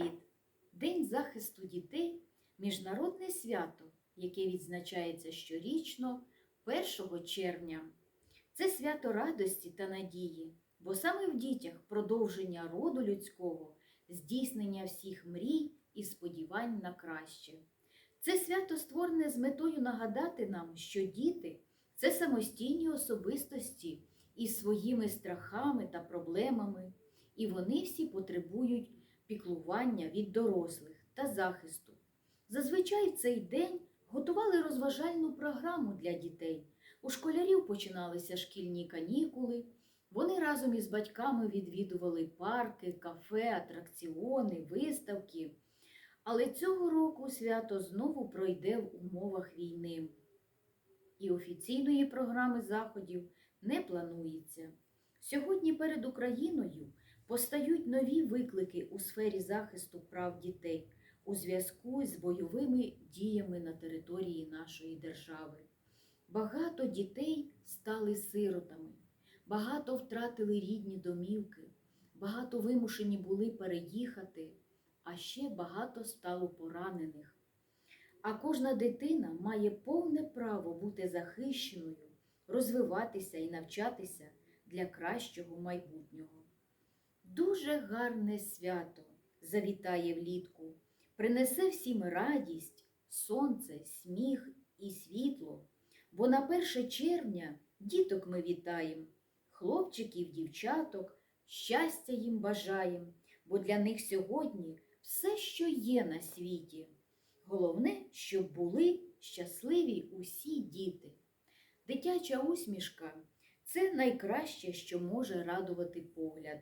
Привіт! День захисту дітей міжнародне свято, яке відзначається щорічно 1 червня. Це свято радості та надії, бо саме в дітях продовження роду людського, здійснення всіх мрій і сподівань на краще. Це свято створене з метою нагадати нам, що діти це самостійні особистості із своїми страхами та проблемами, і вони всі потребують піклування від дорослих та захисту. Зазвичай в цей день готували розважальну програму для дітей. У школярів починалися шкільні канікули. Вони разом із батьками відвідували парки, кафе, атракціони, виставки. Але цього року свято знову пройде в умовах війни. І офіційної програми заходів не планується. Сьогодні перед Україною постають нові виклики у сфері захисту прав дітей у зв'язку з бойовими діями на території нашої держави. Багато дітей стали сиротами, багато втратили рідні домівки, багато вимушені були переїхати, а ще багато стало поранених. А кожна дитина має повне право бути захищеною, розвиватися і навчатися для кращого майбутнього. Дуже гарне свято завітає влітку, принесе всім радість, сонце, сміх і світло. Бо на 1 червня діток ми вітаємо, хлопчиків, дівчаток, щастя їм бажаєм, бо для них сьогодні все, що є на світі. Головне, щоб були щасливі усі діти. Дитяча усмішка це найкраще, що може радувати погляд.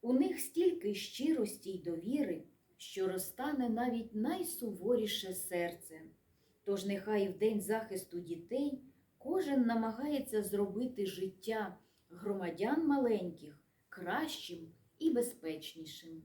У них стільки щирості й довіри, що розтане навіть найсуворіше серце. Тож нехай в День захисту дітей кожен намагається зробити життя громадян маленьких кращим і безпечнішим.